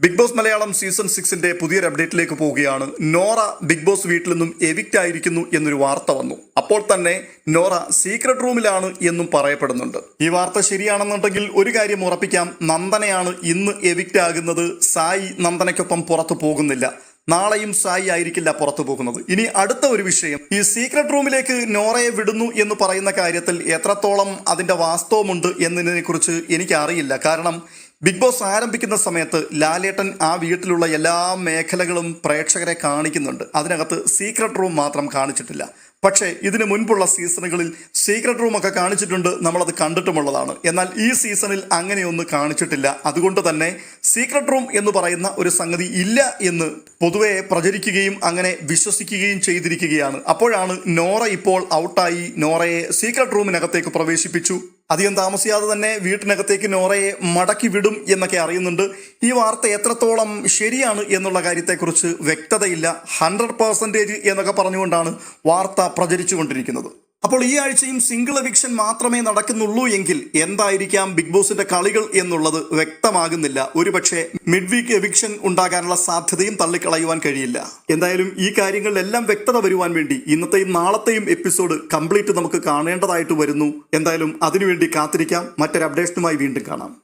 Big boss Malayalam season സിക്സിന്റെ പുതിയൊരു അപ്ഡേറ്റിലേക്ക് പോവുകയാണ്. നോറ ബിഗ് ബോസ് വീട്ടിൽ നിന്നും എവിക്റ്റ് ആയിരിക്കുന്നു എന്നൊരു വാർത്ത വന്നു. അപ്പോൾ തന്നെ നോറ സീക്രട്ട് റൂമിലാണ് എന്നും പറയപ്പെടുന്നുണ്ട്. ഈ വാർത്ത ശരിയാണെന്നുണ്ടെങ്കിൽ ഒരു കാര്യം ഉറപ്പിക്കാം. നന്ദനയാണ് ഇന്ന് എവിക്റ്റ് ആകുന്നത്. സായി നന്ദനയ്ക്കൊപ്പം പുറത്തു പോകുന്നില്ല. നാളെയും സായി ആയിരിക്കില്ല പുറത്തു പോകുന്നത്. ഇനി അടുത്ത ഒരു വിഷയം. ഈ സീക്രട്ട് റൂമിലേക്ക് നോറയെ വിടുന്നു എന്ന് പറയുന്ന കാര്യത്തിൽ എത്രത്തോളം അതിന്റെ വാസ്തവമുണ്ട് എന്നതിനെ കുറിച്ച് എനിക്ക് അറിയില്ല കാരണം ബിഗ് ബോസ് ആരംഭിക്കുന്ന സമയത്ത് ലാലേട്ടൻ ആ വീട്ടിലുള്ള എല്ലാ മേഖലകളും പ്രേക്ഷകരെ കാണിക്കുന്നുണ്ട്. അതിനകത്ത് സീക്രട്ട് റൂം മാത്രം കാണിച്ചിട്ടില്ല. പക്ഷേ ഇതിന് മുൻപുള്ള സീസണുകളിൽ സീക്രട്ട് റൂമൊക്കെ കാണിച്ചിട്ടുണ്ട് നമ്മളത് കണ്ടിട്ടുമുള്ളതാണ്. എന്നാൽ ഈ സീസണിൽ അങ്ങനെയൊന്നും കാണിച്ചിട്ടില്ല. അതുകൊണ്ട് തന്നെ സീക്രട്ട് റൂം എന്ന് പറയുന്ന ഒരു സംഗതി ഇല്ല എന്ന് പൊതുവെ പ്രചരിക്കുകയും അങ്ങനെ വിശ്വസിക്കുകയും ചെയ്തിരിക്കുകയാണ്. അപ്പോഴാണ് നോറ ഇപ്പോൾ ഔട്ടായി നോറയെ സീക്രട്ട് റൂമിനകത്തേക്ക് പ്രവേശിപ്പിച്ചു. അധികം താമസിയാതെ തന്നെ വീട്ടിനകത്തേക്ക് നോറയെ മടക്കി വിടും എന്നൊക്കെ അറിയുന്നുണ്ട്. ഈ വാർത്ത എത്രത്തോളം ശരിയാണ് എന്നുള്ള കാര്യത്തെക്കുറിച്ച് വ്യക്തതയില്ല. ഹൺഡ്രഡ് പെർസെന്റേജ് എന്നൊക്കെ പറഞ്ഞുകൊണ്ടാണ് വാർത്ത പ്രചരിച്ചുകൊണ്ടിരിക്കുന്നത്. അപ്പോൾ ഈ ആഴ്ചയും സിംഗിൾ എവിക്ഷൻ മാത്രമേ നടക്കുന്നുള്ളൂ എങ്കിൽ എന്തായിരിക്കാം ബിഗ് ബോസിന്റെ കളികൾ എന്നുള്ളത് വ്യക്തമാകുന്നില്ല. ഒരുപക്ഷെ മിഡ് വീക്ക് എവിക്ഷൻ ഉണ്ടാകാനുള്ള സാധ്യതയും തള്ളിക്കളയുവാൻ കഴിയില്ല. എന്തായാലും ഈ കാര്യങ്ങളിലെല്ലാം വ്യക്തത വരുവാൻ വേണ്ടി ഇന്നത്തെയും നാളത്തെയും എപ്പിസോഡ് കംപ്ലീറ്റ് നമുക്ക് കാണേണ്ടതായിട്ട് വരുന്നു. എന്തായാലും അതിനുവേണ്ടി കാത്തിരിക്കാം. മറ്റൊരു അപ്ഡേഷനുമായി വീണ്ടും കാണാം.